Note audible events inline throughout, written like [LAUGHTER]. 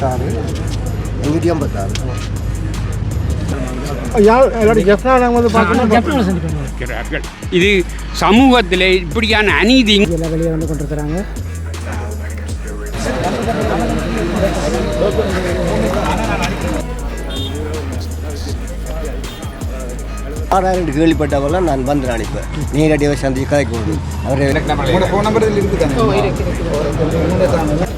ஐம்பத்தாறு எண்ணூற்றி ஐம்பத்தாறு இது சமூகத்தில் இப்படியான அநீதி எல்லாம் வெளியே வந்து கொண்டிருக்கிறாங்க ஆறாயிரம் கேள்விப்பட்டவெல்லாம் நான் வந்து அனுப்பேன் நேரடியாக சந்திச்சு கதைக்க அவர் ஃபோன் நம்பர் இதில் இருக்குது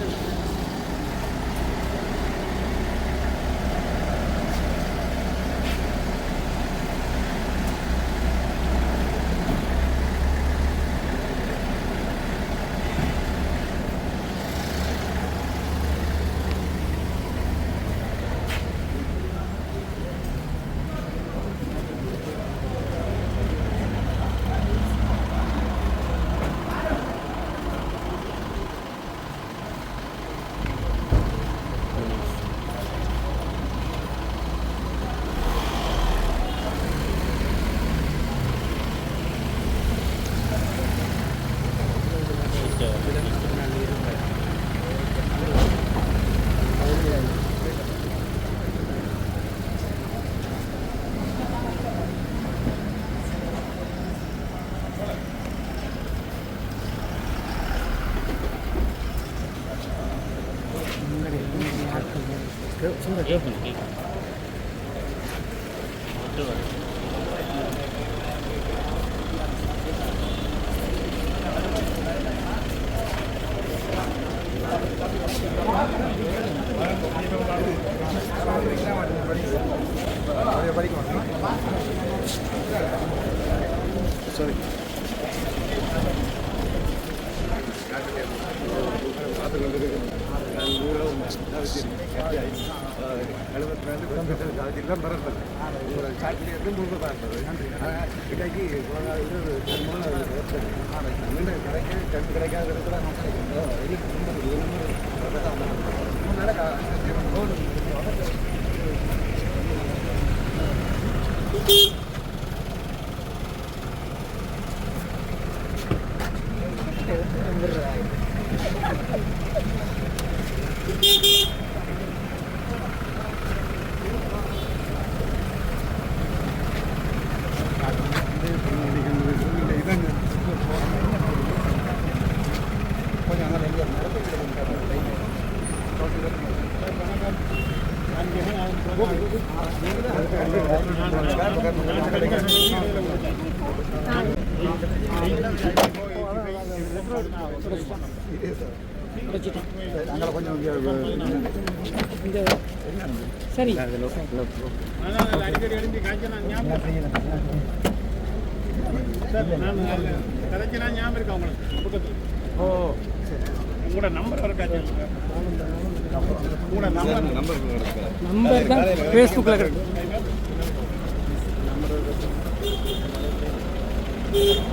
பாருங்க முடிஞ்சே திரும்ப பிசிசி கூட்டம் முடிஞ்சு கேட்க போறீங்க ஃபோன் பண்ணலாம் சொல்லுங்க எல்லாம் வெளியே வந்து கொண்டிருக்கிறாங்க சரி நம்பர் தான் ஃபேஸ்புக்கில் கிடக்கு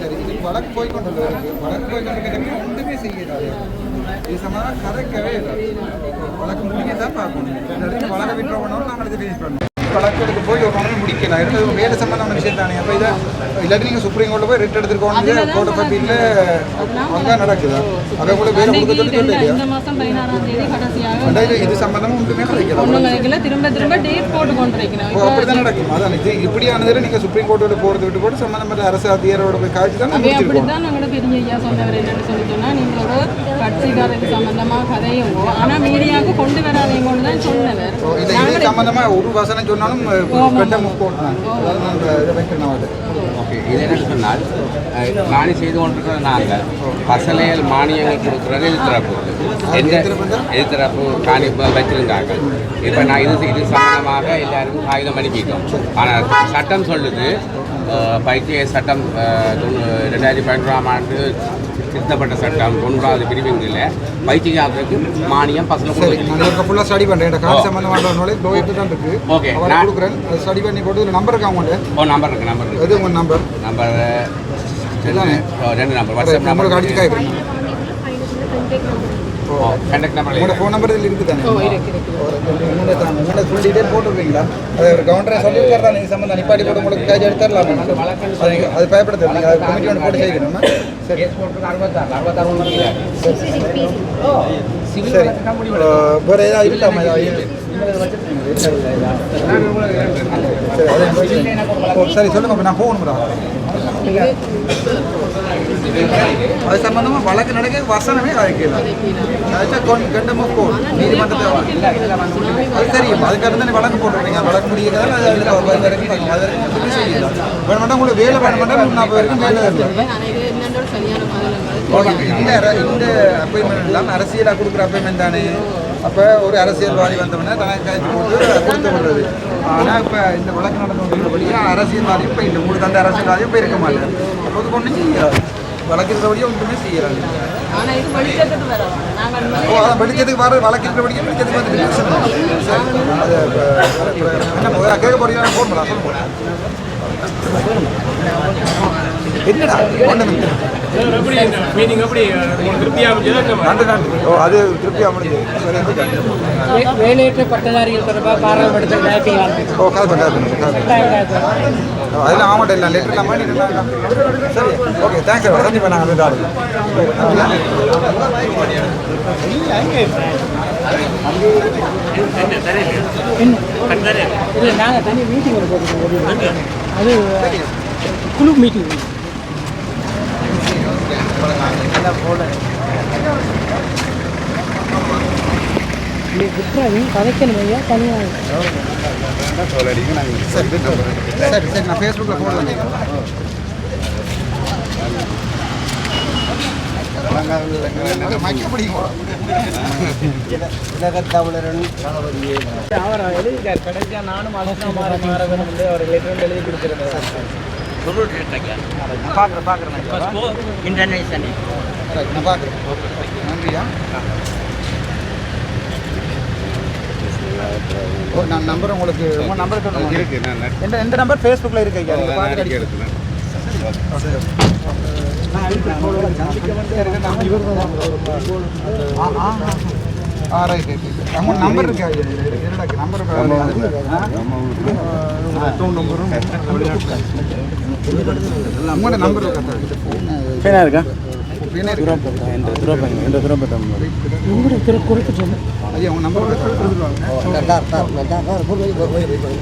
சரி இது வழக்கு போய்கொண்டு வழக்கு போய்கொண்டு ஒன்றுமே செய்யறாரு இது சம்பந்தமாக கதைக்கவே வழக்கு முடிய தான் பார்க்கணும். வழக்கு விட்டுறோம்னா நாங்கள் இதை ஃபேஸ் வழக்கு எடுக்க போய் ஒரு மனு முடிக்கலாம். இருந்தது ஒரு வேலை சம்பந்தமான விஷயம் தானே அப்போ இதை இல்லாட்டி நீங்கள் சுப்ரீம் கோர்ட்டில் போய் ரிட் எடுத்துருக்கோம் கோர்ட் ஆஃப் அப்பீலில் அங்கே நடக்குதா? அதை கூட வேலை கொடுக்க சொல்லி கடைசியாக ரெண்டாயிரம் இது சம்பந்தமாக ஒன்றுமே கிடைக்கல திரும்ப திரும்ப டேட் போட்டு கொண்டிருக்கணும் ஓ அப்படிதான் நடக்கும். அதான் இப்படியானதில் நீங்கள் சுப்ரீம் கோர்ட்டோட போகிறது விட்டு போட்டு சம்மந்தப்பட்ட அரசு அதிகாரோட போய் காய்ச்சி தான் முடிச்சிருக்கோம் அப்படித்தான் நாங்களோட பெரிய ஐயா சொன்னவர் என்னன்னு சொல்லி சொன்னா நீங்களோட கட்சிக்காரருக்கு சம்பந்தமா கதையுங்கோ ஆனா மீடியாவுக்கு கொண்டு வராதீங்கன்னு தான் சொன்னவர். சம்பந்தமாக ஒரு வசனம் சொன்னாலும் முக்கோட்டு தான் அதாவது நான் நான் அதை. ஓகே இது என்னன்னு சொன்னால் மானி செய்து கொண்டிருக்கிறது நாங்கள் பசலையில் மானியங்கள் கொடுக்குறது எதிர்த்தரப்பு. எந்த எதிர்த்தரப்பு காணி வச்சிருந்தாங்க இப்போ நான் இது இது சம்பந்தமாக எல்லாருக்கும் காகிதம் அனுப்பிட்டோம் ஆனால் சட்டம் சொல்லுது பைத்திய சட்டம் ரெண்டாயிரத்தி பதினொன்றாம் ஆண்டு திருத்தப்பட்ட சட்டம் தொண்ணூறாவது பிரிவுங்களில் பைத்தியகாரத்துக்கு மானியம் நான் ஒரு ஃபுல்லாக ஸ்டடி பண்ணுறேன் கால் சம்மந்தமான நோய் லோயிட்டு தான் இருக்கு. Okay, அவரை நான்- கொடுக்குறேன். ஸ்டடி பண்ணி போட்டு நம்பர் இருக்கா உங்கள்கிட்ட ஓ நம்பர் இருக்கு நம்பர் இருக்கு. எது உங்கள் நம்பர் நம்பர் எல்லாமே? ரெண்டு நம்பர் வாட்ஸ்அப் நம்பர் அடிச்சு ஓ கண்டக்ட் நம்பர் உங்களோட ஃபோன் நம்பர் இதில் இருக்குது தானே? உங்களோட தான் உங்களோட ஃபுல் டீட்டெயில் போட்டுருக்கீங்களா அது ஒரு கவுண்டரை சொல்லி தரலாம் நீங்கள் சம்மந்தம் நிப்பாட்டி போட்டு உங்களுக்கு காய்ச்சி எடுத்துடலாம்? அது நீங்க- அது பயப்படுத்த நீங்கள் அது கமிட்டி ஒன்று போட்டு செய்யணும் சரி. வேற ஏதாவது இல்லாமல் சொல்லுங்க நான் போகணும் அது சம்பந்தமாக வழக்கு நடக்க வசனமே அழைக்கலாம் கண்டமாக போகணும் நீதிமன்றத்தை அது தெரியும். அதுக்காக தானே வழக்கு போட்டுருக்கீங்க வழக்கு முடியறதால அது அதில் அது வரைக்கும் அது வரைக்கும் மட்டுமே செய்யலாம் வேணுமெண்டா உங்களுக்கு வேலை வேணுமெண்டா நாற்பது வரைக்கும் வேலை இந்த இந்த அப்பாயின்மெண்ட் இல்லாமல் அரசியலாக கொடுக்குற அப்பாயின்மெண்ட் தானே? அப்போ ஒரு அரசியல்வாதி வந்தவொடனே தனக்கு காய்ச்சி போட்டு கொடுத்து விடுறது. ஆனால் இப்போ இந்த வழக்கு நடந்தபடியாக அரசியல்வாதி இப்போ இந்த மூணு தந்த அரசியல்வாதியும் இப்போ இருக்க மாட்டேன் அப்போ அது ஒன்றும் செய்யாது வழக்கு இருக்கிறபடியே ஒன்றுமே செய்யறாங்க. ஓ அதான் வெளிச்சத்துக்கு வர வழக்கு இருக்கிறபடியே வெளிச்சத்துக்கு வந்து என்ன கேட்க போறீங்க ஃபோன் பண்ணலாம் சொல்ல போகிறேன் என்னடா? அது திருப்தி அமைஞ்சது வே- வேலையற்ற பட்டதாரிகள் தொடர்பாக பாராளுமன்றத்தில் ஓ கால் அதெல்லாம் ஆமாட்டே இல்லை லெட்டர் இல்லாமல் நீ சரி ஓகே தேங்க்ஸ் சார் கண்டிப்பாக நாங்கள் வந்து ஆடுறோம் இல்லை நாங்கள் தனி மீட்டிங் போட்டுருக்கோம் அது குழு மீட்டிங் நீ விட்டுறாதீங்க. கதைக்கணும் ஐயா தனியாக சரி நான் ஃபேஸ்புக்கில் அவர் எழுதிக்கார் கடைசியாக நானும் அலசா மாற மாற வேணும் வந்து அவர் லெட்டர் எழுதி கொடுத்துருந்தார் பார்க்குறேன் பார்க்குறேன் இன்டர்நேஷனல் நான் பார்க்குறேன் நன்றியா? ஓ நான் நம்பர் உங்களுக்கு உங்கள் நம்பர் சொல்லுங்க இருக்கு நான் எந்த எந்த நம்பர் ஃபேஸ்புக்கில் இருக்கு ஐயா நீங்கள் பார்த்து அவங்க நம்பர் இருக்கா நம்பர் உங்களோட நம்பர் இருக்கா பேனா இருக்கா இந்த இந்த உங்களோட கொடுத்து நம்பர் தார் நான் தார் தார் போய் போய் போய் போய்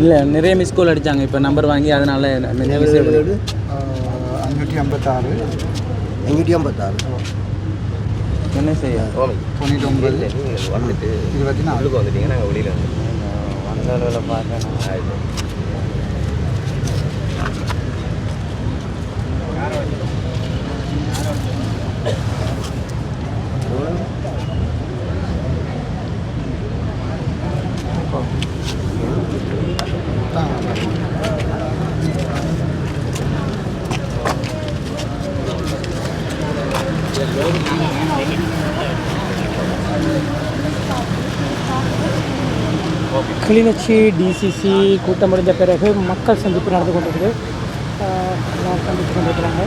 இல்லை நிறைய மிஸ் கால் அடிச்சாங்க. இப்போ நம்பர் வாங்கி அதனால அஞ்சூற்றி ஐம்பத்தாறு. எங்கிட்ட ஐம்பத்தாறு. என்ன செய்ய? தொண்ணூற்றி ஒன்பது. இருபத்தி நாலு வந்த அளவில் பார்க்கணும். கிளிநொச்சி டிசிசி கூட்டம் முடிந்த பிறகு மக்கள் சந்திப்பு நடந்து கொண்டிருக்கு ஆஹ் சந்தித்து கொண்டிருக்கிறாங்க.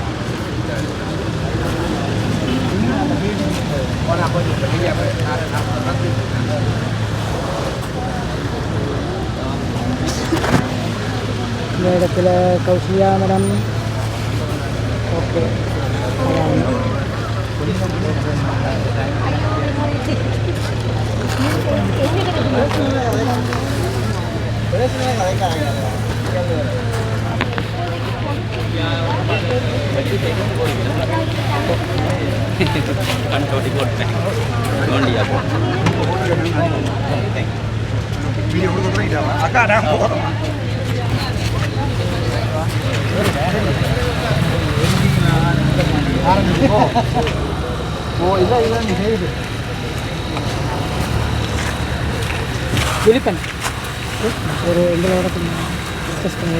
இந்த இடத்துல கௌசல்யா மேடம். ஓகே. அக்கா நான் போகிறோம் ஓ இல்லை இல்லை நீ செய்யுது விழிப்பன் ஒரு எங்களோட டிஸ்கஸ் பண்ணி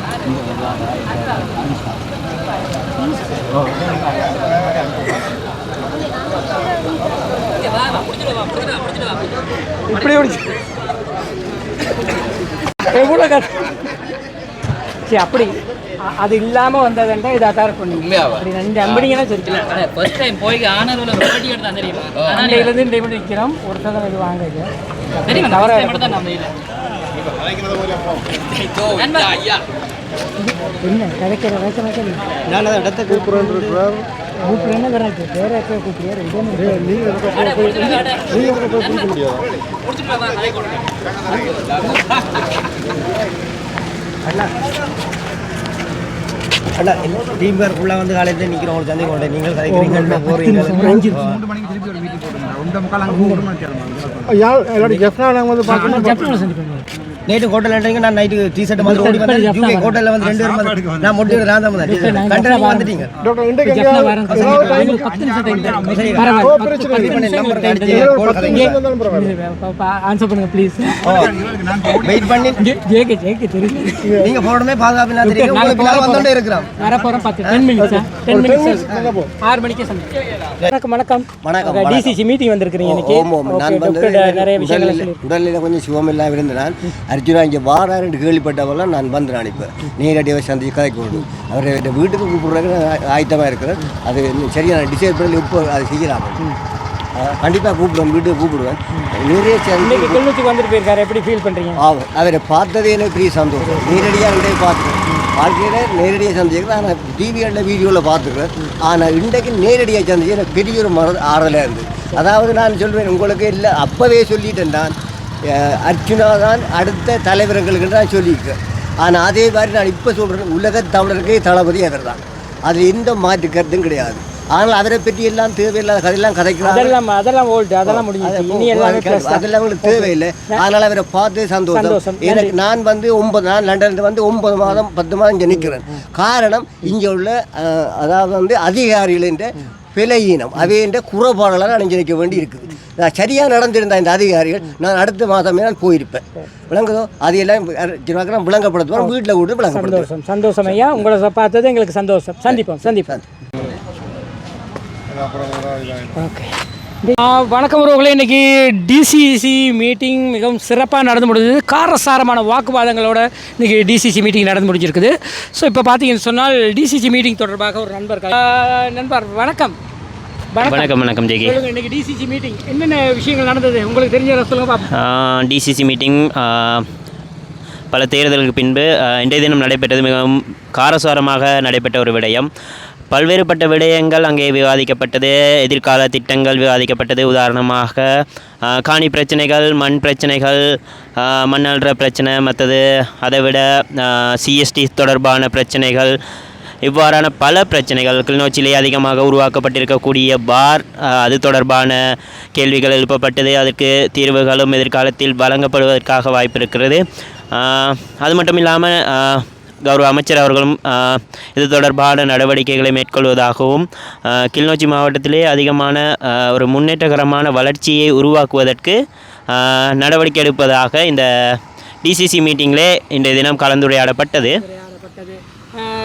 இப்படி எவ்வளோ கஷ்டம் சரி அப்படி. அது இல்லாமல் வந்ததுண்டா இதாக தான் இருக்கும் அப்படி ரெண்டு அம்படிங்கன்னா சரி ஃபர்ஸ்ட் டைம் போய் ஆனர்ல ரொட்டி எடுத்தா தெரியுமா? அண்டையிலேருந்து இந்த இப்படி நிற்கிறோம் ஒரு சதம் இது வாங்க இது தெரியுமா? தவற தான் நம்ம இல்ல என்ன கிடைக்கிற ரேஷன் ரேஷன் நான் அந்த இடத்த கூப்பிடுறேன் கணக்கு வேற எப்போ கூப்பிடுறாரு இதே நீங்கள் நீங்கள் போய் முடியாது? அண்ணா. டீம் பேருக்குள்ளே வந்து காலையில் நிற்கிறவங்க சந்தேகம் கொண்டு நீங்கள் கதைக்கிறீங்க. போகிறீங்க மூன்று மணிக்கு திருப்பி ஒரு முக்கால் அங்கே மணிக்கு ஜப்னாவில் சந்திப்பாங்க நைட்டு ஹோட்டல் நான் நைட்டு டீ ஷர்ட் மாதிரி ஓடி வந்தேன். யூகே ஹோட்டலில் வந்து ரெண்டு பேரும் வந்து நான் மொட்டி நான் தான் வந்தேன். கண்டனி வந்துட்டீங்க பத்து நிமிஷம் நம்பர். ஆன்சர் பண்ணுங்க ப்ளீஸ் வெயிட் பண்ணி. ஜேகே ஜேகே தெரியும் நீங்க போடணுமே பாதுகாப்பு தெரியும் உங்களுக்கு பின்னால வந்துட்டே இருக்கிறோம். வர மினிட்ஸ் மினிட்ஸ் மணிக்கே சந்திப்போம் வணக்கம் வணக்கம். வணக்கம், டிசிசி மீட்டிங் வந்திருக்கிறீங்க இன்னைக்கு. நான் வந்து நிறைய விஷயங்களை உடல்நிலை கொஞ்சம் சுகமில்லாம இருந்த நான் அர்ஜுனா இங்கே வாராருன்னு கேள்விப்பட்டவெல்லாம் நான் வந்துடுறேன் இப்போ நேரடியாக சந்திச்சு கதைக்கு கொண்டு அவர் வீட்டுக்கு கூப்பிடுறதுக்கு ஆயத்தமாக இருக்கிறேன் அது இன்னும் சரியா நான் டிசைட் பண்ணி இப்போ அதை செய்யலாம். கண்டிப்பாக கூப்பிடுவேன். வீட்டுக்கு கூப்பிடுவேன். நிறைய இன்னைக்கு கிளிநொச்சிக்கு வந்துட்டு போயிருக்காரு. எப்படி ஃபீல் பண்ணுறீங்க ஆமாம் அவரை பார்த்ததே எனக்கு பெரிய சந்தோஷம். நேரடியாக இன்றைய பார்த்துக்கிறேன் வாழ்க்கையில் நேரடியாக சந்திக்கிறேன். ஆனால் டிவிகளில் வீடியோவில் பார்த்துக்கிறேன். ஆனால் இன்றைக்கு நேரடியாக சந்திச்சு எனக்கு பெரிய ஒரு மன ஆறுதலாக இருந்தது அதாவது நான் சொல்வேன் உங்களுக்கு இல்லை அப்போவே சொல்லிட்டேன் நான். அர்ச்சுனா தான் அடுத்த தலைவர்களுக்கு நான் சொல்லியிருக்கேன். ஆனால் அதே மாதிரி நான் இப்போ சொல்கிறேன் உலக தமிழருக்கே தளபதி அவர் தான் அதில் எந்த மாற்று கருத்தும் கிடையாது. ஆனால் அவரை பற்றி எல்லாம் தேவையில்லாத கதையெல்லாம் கதைக்கிறாங்க அதெல்லாம் அதெல்லாம் ஓல்டு அதெல்லாம் தான். அதெல்லாம் அவங்களுக்கு தேவையில்லை. அதனால அவரை பார்த்து சந்தோஷம். எனக்கு நான் வந்து ஒன்பது நான் லண்டன்ல வந்து ஒன்பது மாதம் பத்து மாதம் இங்கே நிற்கிறேன் காரணம் இங்கே உள்ள அதாவது வந்து அதிகாரிகளின் விலையீனம் அவையின் குறைபாடுகளை நான் இங்கே நிற்க வேண்டி இருக்குது நான் சரியாக நடந்திருந்த இந்த அதிகாரிகள் நான் அடுத்த மாதமே நான் போயிருப்பேன். விளங்குதோ? அதையெல்லாம் நான் விளங்கப்படுத்துவேன் வீட்டில் கூட விளங்கப்படுத்துவேன் சந்தோஷம் சந்தோஷம் ஐயா. உங்களை பார்த்தது எங்களுக்கு சந்தோஷம். சந்திப்போம் சந்திப்போம். ஓகே. வணக்கம் உறவுகளே. இன்னைக்கு டிசிசி மீட்டிங் மிகவும் சிறப்பாக நடந்து முடிஞ்சது காரசாரமான வாக்குவாதங்களோட இன்னைக்கு டிசிசி மீட்டிங் நடந்து முடிஞ்சிருக்குது. ஸோ இப்போ பார்த்தீங்கன்னு சொன்னால் டிசிசி மீட்டிங் தொடர்பாக ஒரு நண்பர் நண்பர் வணக்கம். வணக்கம். வணக்கம் ஜெகி. இன்னைக்கு டிசிசி மீட்டிங் என்னென்ன விஷயங்கள் நடந்தது? உங்களுக்கு தெரிஞ்ச சொல்லுங்க டிசிசி மீட்டிங் பல தேர்தலுக்கு பின்பு இன்றைய தினம் நடைபெற்றது மிகவும் காரசாரமாக நடைபெற்ற ஒரு விடயம். பல்வேறுபட்ட விடயங்கள் அங்கே விவாதிக்கப்பட்டது. எதிர்கால திட்டங்கள் விவாதிக்கப்பட்டது. உதாரணமாக காணி பிரச்சனைகள் மண் பிரச்சனைகள் மண்ணல்ற மண் பிரச்சனை மற்றது அதை விட சிஎஸ்டி தொடர்பான பிரச்சனைகள் இவ்வாறான பல பிரச்சனைகள் கிளிநொச்சியிலே அதிகமாக உருவாக்கப்பட்டிருக்கக்கூடிய பார் அது தொடர்பான கேள்விகள் எழுப்பப்பட்டது. அதற்கு தீர்வுகளும் எதிர்காலத்தில் வழங்கப்படுவதற்காக வாய்ப்பு இருக்கிறது அது மட்டும் இல்லாமல் கௌரவ அமைச்சர் அவர்களும் இது தொடர்பான நடவடிக்கைகளை மேற்கொள்வதாகவும் கிளிநொச்சி மாவட்டத்திலே அதிகமான ஒரு முன்னேற்றகரமான வளர்ச்சியை உருவாக்குவதற்கு நடவடிக்கை எடுப்பதாக இந்த டிசிசி மீட்டிங்கிலே இன்றைய தினம் கலந்துரையாடப்பட்டது.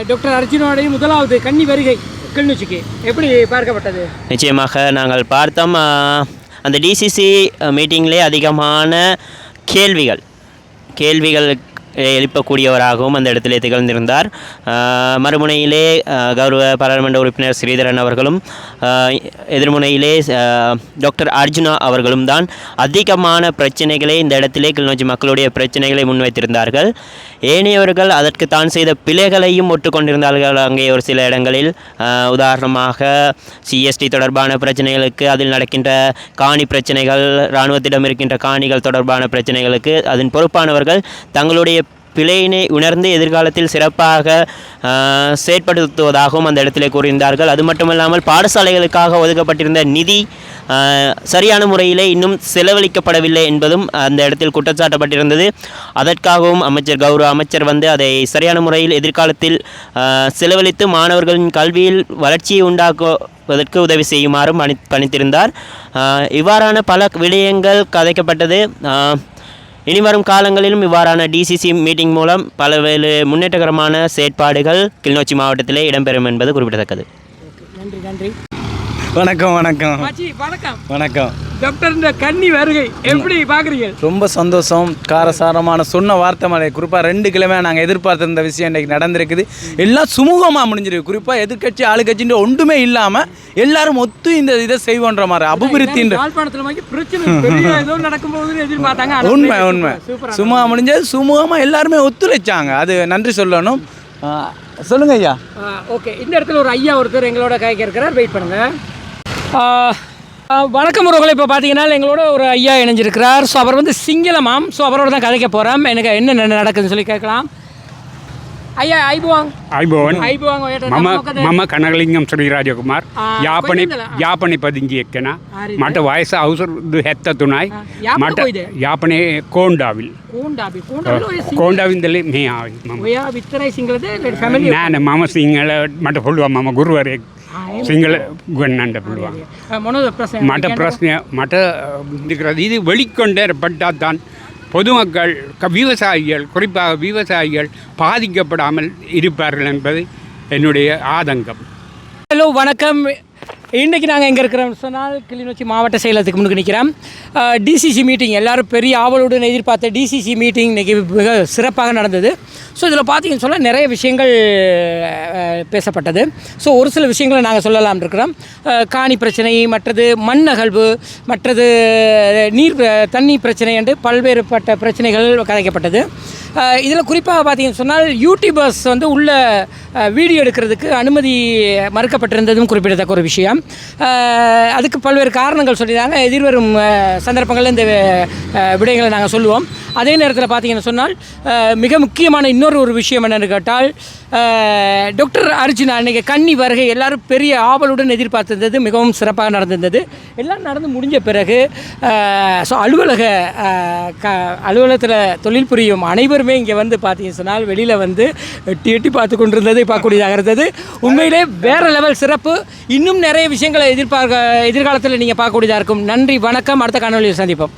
டாக்டர் அர்ஜுனோடைய முதலாவது கன்னி வருகை கிளிநொச்சிக்கு எப்படி பார்க்கப்பட்டது? நிச்சயமாக நாங்கள் பார்த்தோம் அந்த டிசிசி மீட்டிங்கிலே அதிகமான கேள்விகள் கேள்விகள் எழுப்பக்கூடியவராகவும் அந்த இடத்திலே திகழ்ந்திருந்தார். மறுமுனையிலே கௌரவ பாராளுமன்ற உறுப்பினர் ஸ்ரீதரன் அவர்களும் எதிர்முனையிலே டாக்டர் அர்ஜுனா அவர்களும் தான் அதிகமான பிரச்சனைகளை இந்த இடத்திலே கிளிநொச்சி மக்களுடைய பிரச்சனைகளை முன்வைத்திருந்தார்கள். ஏனையவர்கள் அதற்கு தான் செய்த பிழைகளையும் ஒட்டுக்கொண்டிருந்தார்கள். அங்கே ஒரு சில இடங்களில் உதாரணமாக சிஎஸ்டி தொடர்பான பிரச்சனைகளுக்கு அதில் நடக்கின்ற காணி பிரச்சனைகள் இராணுவத்திடம் இருக்கின்ற காணிகள் தொடர்பான பிரச்சனைகளுக்கு அதன் பொறுப்பானவர்கள் தங்களுடைய பிழையினை உணர்ந்து எதிர்காலத்தில் சிறப்பாக செயற்படுத்துவதாகவும் அந்த இடத்திலே கூறியிருந்தார்கள். அது மட்டுமல்லாமல் பாடசாலைகளுக்காக ஒதுக்கப்பட்டிருந்த நிதி சரியான முறையிலே இன்னும் செலவழிக்கப்படவில்லை என்பதும் அந்த இடத்தில் குற்றச்சாட்டப்பட்டிருந்தது. அதற்காகவும் அமைச்சர் கௌரவ அமைச்சர் வந்து அதை சரியான முறையில் எதிர்காலத்தில் செலவழித்து மாணவர்களின் கல்வியில் வளர்ச்சியை உண்டாக்குவதற்கு உதவி செய்யுமாறும் பணி பணித்திருந்தார். இவ்வாறான பல விடயங்கள் கதைக்கப்பட்டது. இனிவரும் காலங்களிலும் இவ்வாறான டிசிசி மீட்டிங் மூலம் பல்வேறு முன்னேற்றகரமான செயற்பாடுகள் கிளிநொச்சி மாவட்டத்திலே இடம்பெறும் என்பது குறிப்பிடத்தக்கது. நன்றி நன்றி. வணக்கம் வணக்கம். வணக்கம். வணக்கம். டாக்டர் இந்த கன்னி வருகை. எப்படி பார்க்குறீங்க ரொம்ப சந்தோஷம். காரசாரமான சொன்ன வார்த்தை மலை குறிப்பாக ரெண்டு கிழமை நாங்கள் எதிர்பார்த்திருந்த விஷயம் இன்றைக்கு நடந்திருக்குது. எல்லாம் சுமூகமாக முடிஞ்சிருக்கு. குறிப்பாக எதிர்க்கட்சி ஆளுக்கட்சின்ற ஒன்றுமே இல்லாமல் எல்லாரும் ஒத்து இந்த இதை செய்வோன்ற மாதிரி அபிவிருத்தின்ற [LAUGHS] எதிர்பார்த்தாங்க. ஆனா உண்மை உண்மை. சும்மா முடிஞ்சது. சுமூகமாக எல்லாருமே ஒத்துழைச்சாங்க. அது நன்றி சொல்லணும். சொல்லுங்க ஐயா. ஓகே. இந்த இடத்துல ஒரு ஐயா ஒருத்தர் எங்களோட கைக்கு இருக்கிறார். வெயிட் பண்ணுங்க. வணக்கம் உறவுகளை. இப்போ பார்த்தீங்கன்னா எங்களோட ஒரு ஐயா இணைஞ்சிருக்கிறார். ஸோ அவர் வந்து சிங்களமாம் ஸோ அவரோட தான் கதைக்க போகிறோம் எனக்கு என்ன நடக்குதுன்னு சொல்லி கேட்கலாம். ஐயா ஐபுவாங். ஐபுவன். ஐபுவாங் மம மம ಕನಗಲಿಂಗಂ ಶ್ರೀ ರಾಜಕುಮಾರ್ யாப்பனை ಯಾಪಣಿ ಪದಿಂಜಿ ಎಕ್ಕನ ಮಟ ವಯಸ್ಸ ಅವಸರದ್ದು ஹெத்த துணாய் மட்ட ಯಾಪಣೆ கோண்டாவில். ಕೋಂಡಾವಿಂದಲ್ಲಿ ಮೇ மே ஆவி ವಿತ್ತನೈ ಸಿಂಗಳದೆ ಫ್ಯಾಮಿಲಿ ನಾನು ಮಮ ಸಿಂಗಳ ಮಟ ಫುಲ್ವ ಮಮ ಗುರುವರೇ මේ ආවි මම ඔයා විතරයි සිංහලද ෆැමිලි නෑන මම සිංහල මට පුළුව මම ගුරුවරෙක් සිංහල ගන්නන්ට පුළුවන් මොනද ප්‍රශ්න මට ප්‍රශ්නය මට ඉදිකරද இது வெளிக்கொண்டேற்பட்டால் தான் பொதுமக்கள் க- விவசாயிகள் குறிப்பாக விவசாயிகள் பாதிக்கப்படாமல் இருப்பார்கள் என்பது என்னுடைய ஆதங்கம் ஹலோ வணக்கம் இன்றைக்கி நாங்கள் எங்கே இருக்கிறோம்னு சொன்னால் கிளிநொச்சி மாவட்ட செயலகத்துக்கு முன்னுக்கு நிற்கிறோம் டிசிசி மீட்டிங் எல்லோரும் பெரிய ஆவலுடன் எதிர்பார்த்த டிசிசி மீட்டிங் இன்றைக்கி மிக சிறப்பாக நடந்தது. ஸோ இதில் பார்த்தீங்கன்னு சொன்னால் நிறைய விஷயங்கள் பேசப்பட்டது. ஸோ ஒரு சில விஷயங்களை நாங்கள் சொல்லலாம் இருக்கிறோம். காணி பிரச்சனை மற்றது மண் அகழ்வு மற்றது நீர் தண்ணி பிரச்சனை என்று பல்வேறுபட்ட பிரச்சனைகள் கதைக்கப்பட்டது இதில் குறிப்பாக பார்த்தீங்கன்னு சொன்னால் யூடியூபர்ஸ் வந்து உள்ள வீடியோ எடுக்கிறதுக்கு அனுமதி மறுக்கப்பட்டிருந்ததும் குறிப்பிடத்தக்க ஒரு விஷயம். அதுக்கு பல்வேறு காரணங்கள் சொல்லியிருந்தாங்க எதிர்வரும் சந்தர்ப்பங்களில் இந்த விடயங்களை நாங்கள் சொல்லுவோம். அதே நேரத்தில் பார்த்தீங்கன்னு சொன்னால் மிக முக்கியமான இன்னொரு ஒரு விஷயம் என்னென்னு கேட்டால் டாக்டர் அர்ஜுனா அன்றைக்கி கன்னி வருகை எல்லாரும் பெரிய ஆவலுடன் எதிர்பார்த்திருந்தது மிகவும் சிறப்பாக நடந்திருந்தது. எல்லாம் நடந்து முடிஞ்ச பிறகு ஸோ அலுவலக க அலுவலகத்தில் தொழில் புரியும் அனைவருமே இங்கே வந்து பார்த்தீங்கன்னு சொன்னால் வெளியில் வந்து எட்டி எட்டி பார்த்து கொண்டிருந்தது பார்க்கக்கூடியதாக இருந்தது. உண்மையிலே வேறு லெவல் சிறப்பு. இன்னும் நிறைய விஷயங்களை எதிர்பார்க்க எதிர்காலத்தில் நீங்கள் பார்க்கக்கூடியதாக இருக்கும். நன்றி வணக்கம். அடுத்த காணொலியில் சந்திப்போம்.